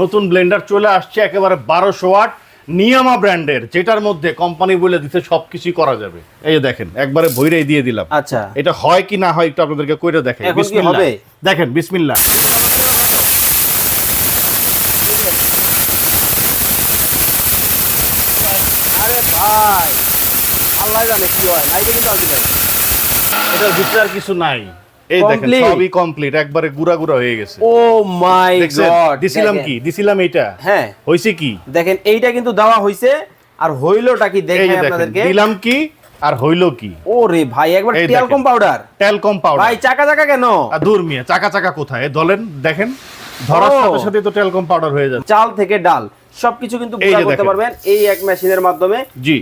নতুন ব্লেন্ডার চলে আসছে একেবারে বারোশো ওয়াট নিয়ামা ব্র্যান্ডের যেটার মধ্যে কোম্পানি বলে দিতে সবকিছুই করা যাবে। এই যে দেখেন একবারে ভৈরাই দিয়ে দিলাম। আচ্ছা। এটা হয় কি না হয় একটু আপনাদেরকে কইরে দেখেন বিসমিল্লাহ। দেখেন বিসমিল্লাহ। আরে ভাই আল্লাহ জানে কি হয় লাইটে কিন্তু এটার ভিতরে আর কিছু নাই। এই দেখেন সবই কমপ্লিট একবারে গুড়া গুড়া হয়ে গেছে। ও মাই গড দিছিলাম কি? দিছিলাম এইটা? হ্যাঁ। হইছে কি? দেখেন এইটা কিন্তু দেওয়া হইছে আর হইলোটা কি দেখে দেখেন আপনাদেরকে? দিলাম কি আর হইল কি? ও রে ভাই একবার টেলকম পাউডার টেলকম পাউডার ভাই চাকা চাকা কেন? আর দূর মিয়া চাকা চাকা কোথায়? দলেন দেখেন। ধরার সাথে সাথে তো টেলকম পাউডার হয়ে যাচ্ছে। চাল থেকে ডাল সবকিছু কিন্তু গুঁড়া করতে পারবেন। এই এক মেশিনের মাধ্যমে।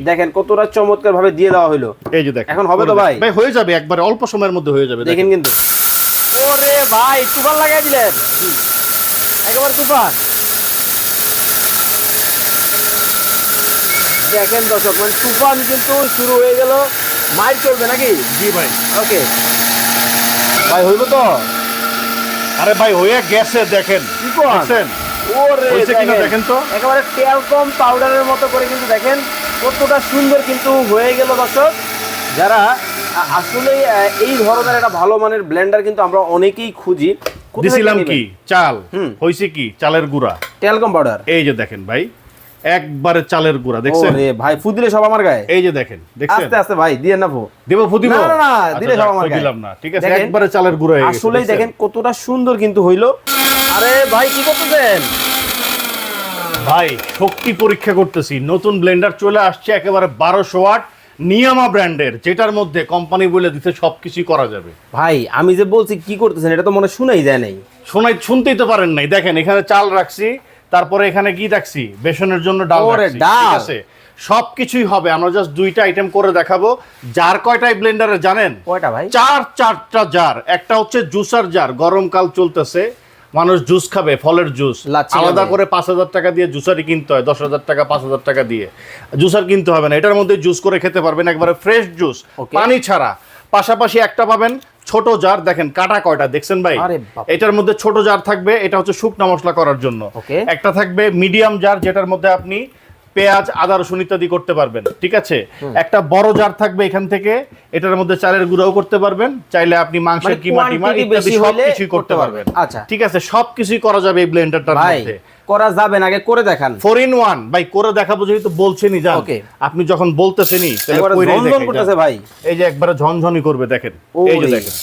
দেখেন কতটা চমৎকার ভাবে দিয়ে দেওয়া হলো এই যে দেখেন। এখন হবে তো ভাই? ভাই হয়ে যাবে একবারে অল্প সময়ের মধ্যে হয়ে যাবে। দেখেন কিন্তু। ওরে ভাই তুফান লাগাই দিলেন। একেবারে তুফান। দেখেন দর্শক মানে তুফান কিন্তু শুরু হয়ে গেল। মাইর চলবে নাকি? জি ভাই। ওকে। ভাই হইব তো? আরে ভাই হয়ে গেছে দেখেন? দেখছেন? হয়েছে কিনা দেখেন। তো। একেবারে টেলকম পাউডারের মতো করে কিন্তু দেখেন কতটা সুন্দর কিন্তু হয়ে গেল দর্শক। যারা আসলে এই ধরনের একটা ভালো মানের ব্লেন্ডার কিন্তু আমরা অনেকেই খুঁজি। দিছিলাম কি? চাল। হুম। হইছে কি? চালের গুঁড়া। টেলকম পাউডার এই যে দেখেন ভাই একবারে চালের গুঁড়া দেখছেন? ওরে ভাই ফু দিলে সব আমার গায়ে? এই যে দেখেন দেখছেন? আস্তে আস্তে ভাই দিয়ে না ফু। দেব ফুদিব না, না, না, দিলে সব আমার গায়ে। দিলাম না ঠিক আছে? একবারে চালের গুঁড়া হয়ে গেছে আসলেই দেখেন কতটা সুন্দর কিন্তু হইল। আরে ভাই কি করতেছেন? ভাই শক্তি পরীক্ষা করতেছি। নতুন ব্লেন্ডার চলে আসছে একেবারে বারোশো ওয়াট নিয়ামা ব্র্যান্ডের যেটার মধ্যে কোম্পানি বলে দিতে সবকিছুই করা যাবে। ভাই আমি যে বলছি কি করতেছেন? এটা তো মনে হয় শুনাই যায় নাই। শোনাই শুনতেই তো পারেন নাই। দেখেন এখানে চাল রাখছি। তারপরে এখানে কি রাখছি বেসনের জন্য ডাল রাখছি। ঠিক আছে? সবকিছুই হবে আমরা জাস্ট দুইটা আইটেম করে দেখাবো। যার কয়টাই ব্লেন্ডারে জানেন? কয়টা ভাই? চার চারটা জার একটা হচ্ছে জুসার জার গরমকাল চলতেছে। মানুষ জুস খাবে ফলের জুস আলাদা করে পাঁচ হাজার টাকা দিয়ে জুসারই কিনতে হয় দশ হাজার টাকা পাঁচ হাজার টাকা দিয়ে। জুসার কিনতে হবে না এটার মধ্যে জুস করে খেতে পারবেন একবারে ফ্রেশ জুস. পানি ছাড়া। পাশাপাশি একটা পাবেন ছোট জার দেখেন কাটা কয়টা দেখছেন ভাই? এটার মধ্যে ছোট জার থাকবে এটা হচ্ছে শুকনা মশলা করার জন্য। একটা থাকবে মিডিয়াম জার যেটার মধ্যে আপনি পেঁয়াজ আদা রসুন ইত্যাদি করতে পারবেন ঠিক আছে? একটা বড় জার থাকবে এখান থেকে এটার মধ্যে চালের গুঁড়াও করতে পারবেন চাইলে আপনি মাংসের মানে কিমা টিমা ইত্যাদি সবকিছুই করতে পারবেন। আচ্ছা। ঠিক আছে সবকিছুই করা যাবে এই ব্লেন্ডারটার মধ্যে। করা যাবে না আগে করে দেখান। ফোর ইন ওয়ান ভাই করে দেখাবো যেহেতু বলছেনই জান। Okay. আপনি যখন বলতেছেনই ঝনঝন করতেছে ভাই। এই যে একবারে ঝনঝনি করবে দেখেন। এই যে দেখেন।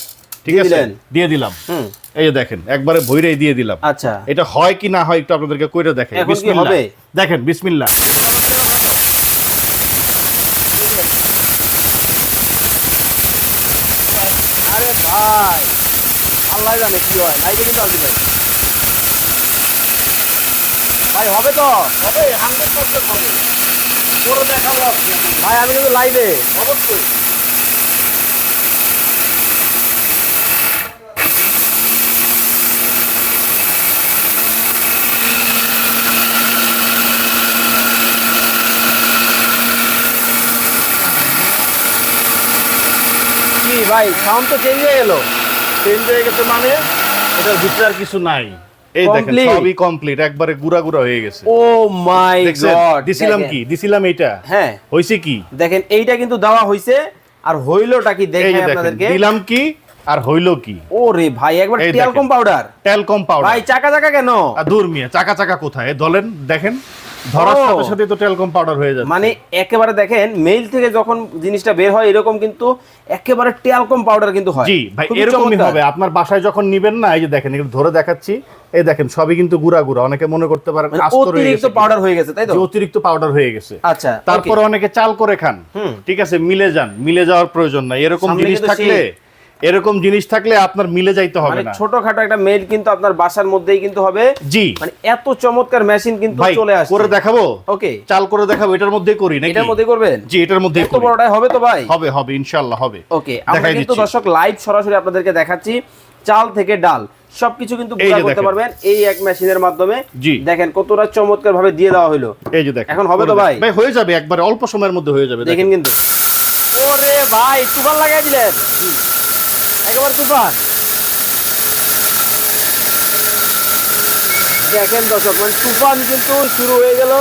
ঠিক আছে? দিয়ে দিলাম। হুম। এই যে দেখেন একবারে ভইরাই দিয়ে দিলাম। আচ্ছা। এটা হয় কি না হয় একটু আপনাদেরকে কইরে কি বিসমিল্লাহ? দেখেন বিসমিল্লাহ। আরে ভাই আল্লাহ জানে কি হয়। লাইটে কিন্তু আসবে ভাই হবে তো? হবে 100% হবে। করে দেখাবো আজকে। ভাই আমি কিন্তু লাইভে অবশ্যই। কি ভাই সাউন্ড তো চেঞ্জ হয়ে গেল? চেঞ্জ হয়ে গেছে মানে? এটার ভিতরে আর কিছু নাই। এই দেখেন সবই কমপ্লিট একবারে গুড়া গুড়া হয়ে গেছে। ও মাই গড দিছিলাম কি? দিছিলাম এইটা? হ্যাঁ। হইছে কি? দেখেন এইটা কিন্তু দেওয়া হইছে আর হইলোটা কি দেখেন আপনাদেরকে? দিলাম কি আর হইল কি? ও রে ভাই একবার টেলকম পাউডার টেলকম পাউডার ভাই চাকা চাকা কেন? আর দূর মিয়া চাকা চাকা কোথায়? দলেন দেখেন। ধরার সাথে সাথে তো টেলকম পাউডার হয়ে যাচ্ছে। মানে একেবারে দেখেন মেইল থেকে যখন জিনিসটা বের হয় এরকম কিন্তু একেবারে টেলকম পাউডার কিন্তু হয়। জি ভাই এরকমই হবে। আপনার বাসায় যখন নিবেন না এই যে দেখেন ধরে দেখাচ্ছি। এই দেখেন সবই কিন্তু গুড়া গুড়া। অনেকে মনে করতে পারেন মানে অতিরিক্ত পাউডার হয়ে গেছে তাই তো? অতিরিক্ত পাউডার হয়ে গেছে। আচ্ছা তারপরে অনেকে চাল করে খান। হুম। ঠিক আছে মিলে যান। মিলে যাওয়ার প্রয়োজন নাই। এরকম জিনিস থাকলে এরকম জিনিস থাকলে আপনার মিলে যাইতে হবে মানে না। ছোটখাটো একটা মেইল কিন্তু আপনার বাসার মধ্যেই কিন্তু হবে। জি। মানে এত চমৎকার মেশিন কিন্তু চলে আসছে। করে দেখাবো? ওকে চাল করে দেখাবো এটার মধ্যেই করি নাকি? এটার মধ্যে করবেন? জি এটার মধ্যেই এত বড়টাই হবে তো ভাই? হবে হবে ইনশাআল্লাহ হবে। ওকে আমরা কিন্তু দর্শক লাইভ সরাসরি আপনাদেরকে দেখাচ্ছি। চাল থেকে ডাল সবকিছু কিন্তু যে করতে পারবেন এই এক মেশিনের মাধ্যমে। জি। দেখেন কতটা চমৎকার ভাবে দিয়ে দেওয়া হলো। এই যে দেখেন এখন হবে তো ভাই? ভাই হয়ে যাবে একবারে অল্প সময়ের মধ্যে হয়ে যাবে দেখেন কিন্তু। ওরে ভাই তুফান লাগাই দিলেন। একেবারে তুফান। দেখেন দর্শক মানে তুফান কিন্তু শুরু হয়ে গেল।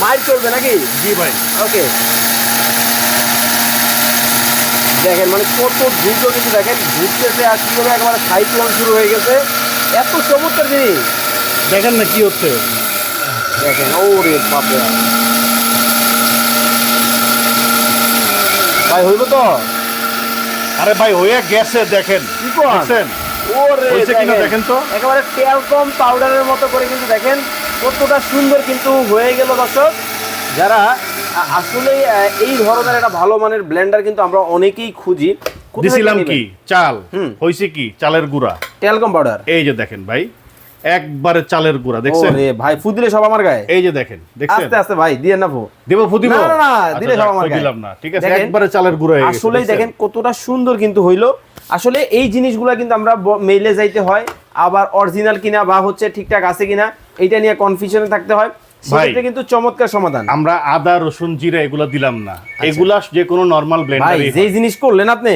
মাইল চলবে নাকি? জি ভাই। ওকে। দেখেন মানে কত দ্রুত কিন্তু দেখেন ঘুরতেছে আর কি করে একেবারে সাইক্লোন শুরু হয়ে গেছে। এত চমৎকার জিনিস। দেখেন না কি হচ্ছে। দেখেন ও রে বাপরে। ভাই হইব তো? আরে ভাই হয়ে গেছে দেখেন দেখছেন? দেখেন তো। একেবারে টেলকম পাউডারের মতো করে কিন্তু দেখেন কতটা সুন্দর কিন্তু হয়ে গেল দর্শক। যারা আসলে এই ধরনের একটা ভালো মানের ব্লেন্ডার কিন্তু আমরা অনেকেই খুঁজি। দিছিলাম কি? চাল। হইছে হয়েছে কি? চালের গুঁড়া। টেলকম পাউডার এই যে দেখেন ভাই একবারে চালের গুঁড়া দেখছেন? ওরে ভাই ফুদিলে সব আমার গায়ে? এই যে দেখেন দেখছেন? আস্তে আস্তে ভাই দিয়ে না ফু। দেব ফুদিব না, না, না, দিলে সব আমার গায়ে। দিলাম না ঠিক আছে? একবারে চালের গুঁড়া আসলেই দেখেন কতটা সুন্দর কিন্তু হইল। আসলে এই জিনিসগুলো কিন্তু আমরা মেইলে যাইতে হয় আবার অরিজিনাল কিনা বা হচ্ছে ঠিকঠাক আছে কিনা এইটা নিয়ে কনফিউশনে থাকতে হয়। সেক্ষেত্রে কিন্তু চমৎকার সমাধান। আমরা আদা রসুন জিরা এগুলা দিলাম না। এগুলা যে কোনো নর্মাল ভাই ব্লেন্ডারই যে জিনিস করলেন আপনি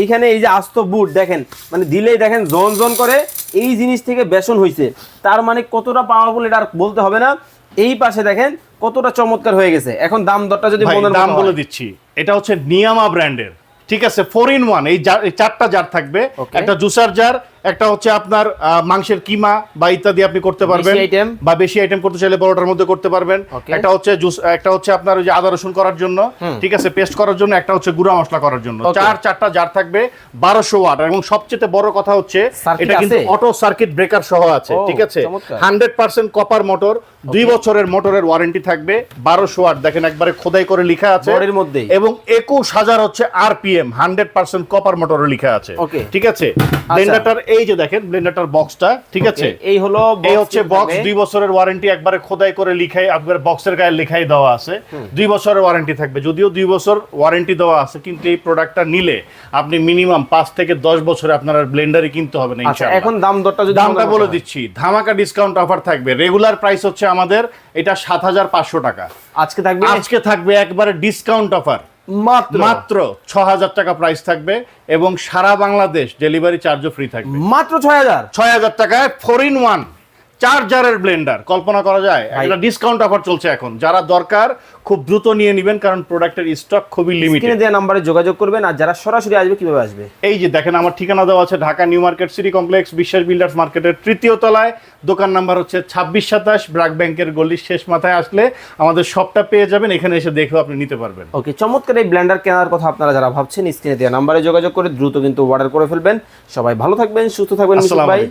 এইখানে এই যে আস্ত বুট দেখেন মানে দিলেই দেখেন জন জন করে এই জিনিস থেকে বেসন হইছে। তার মানে কতটা পাওয়ারফুল এটা আর বলতে হবে না। এই পাশে দেখেন কতটা চমৎকার হয়ে গেছে। এখন দাম দরটা যদি দাম বলে দিচ্ছি। এটা হচ্ছে নিয়ামা ব্র্যান্ডের ঠিক আছে ফোর ইন ওয়ান এই চারটা জার থাকবে। একটা জুসার জার একটা হচ্ছে আপনার মাংসের কিমা বা ইত্যাদি আপনি করতে পারবেন বা বেশি আইটেম করতে চাইলে পরোটার মধ্যে করতে পারবেন। একটা হচ্ছে জুস একটা হচ্ছে আপনার ওই যে আদা রসুন করার জন্য। ঠিক আছে পেস্ট করার জন্য। একটা হচ্ছে গুঁড়া মশলা করার জন্য। চার চারটা জার থাকবে বারোশো ওয়াট। এবং সবচেয়ে বড় কথা হচ্ছে এটা কিন্তু অটো সার্কিট ব্রেকার সহ আছে ঠিক আছে। হান্ড্রেড পার্সেন্ট কপার মোটর দুই বছরের মোটরের ওয়ারেন্টি থাকবে বারোশো ওয়াট। দেখেন একবারে খোদাই করে লেখা আছে। এবং একুশ হাজার হচ্ছে আরপিএম হান্ড্রেড পার্সেন্ট কপার মোটরে লেখা আছে। ঠিক আছে? ব্লেন্ডারটার এই যে দেখেন ব্লেন্ডারটার বক্সটা ঠিক আছে? এই হলো এই হচ্ছে বক্স দুই বছরের ওয়ারেন্টি একবারে খোদাই করে লিখাই একবারে বক্সের গায়ে লেখাই দেওয়া আছে। দুই বছরের ওয়ারেন্টি থাকবে। যদিও দুই বছর ওয়ারেন্টি দেওয়া আছে কিন্তু এই প্রোডাক্টটা নিলে আপনি মিনিমাম পাঁচ থেকে দশ বছরে আপনার ব্লেন্ডারই কিনতে হবে না আচ্ছা এখন দাম দরটা যদি দামটা বলে দিচ্ছি ধামাকা ডিসকাউন্ট অফার থাকবে। রেগুলার প্রাইস হচ্ছে আমাদের এটা সাত হাজার পাঁচশো টাকা। আজকে থাকবে আজকে থাকবে একবারে ডিসকাউন্ট অফার মাত্র মাত্র ছ হাজার টাকা প্রাইস থাকবে এবং সারা বাংলাদেশ ডেলিভারি চার্জও ফ্রি থাকবে। মাত্র ছয় হাজার ছয় হাজার টাকায় ফোর ইন ওয়ান চার জারের ব্লেন্ডার কল্পনা করা যায়। একটা ডিসকাউন্ট অফার চলছে এখন। যারা দরকার খুব দ্রুত নিয়ে নেবেন কারণ প্রোডাক্টের স্টক খুবই লিমিটেড দেওয়া নাম্বারে যোগাযোগ করবেন আর যারা সরাসরি আসবে কীভাবে আসবে? এই যে দেখেন আমার ঠিকানা দেওয়া আছে Dhaka new market city complex Biswas builders মার্কেটের তৃতীয় তলায়। দোকান নাম্বার হচ্ছে ছাব্বিশ সাতাশ ব্রাক ব্যাংকের গলির শেষ মাথায় আসলে আমাদের সবটা পেয়ে যাবেন এখানে এসে দেখেও আপনি নিতে পারবেন। ওকে চমৎকার এই ব্লেন্ডার কেনার কথা আপনারা যারা ভাবছেন স্ক্রিনে দেওয়া নাম্বারে যোগাযোগ করে দ্রুত কিন্তু অর্ডার করে ফেলবেন। সবাই ভালো থাকবেন সুস্থ থাকবেন ভাই।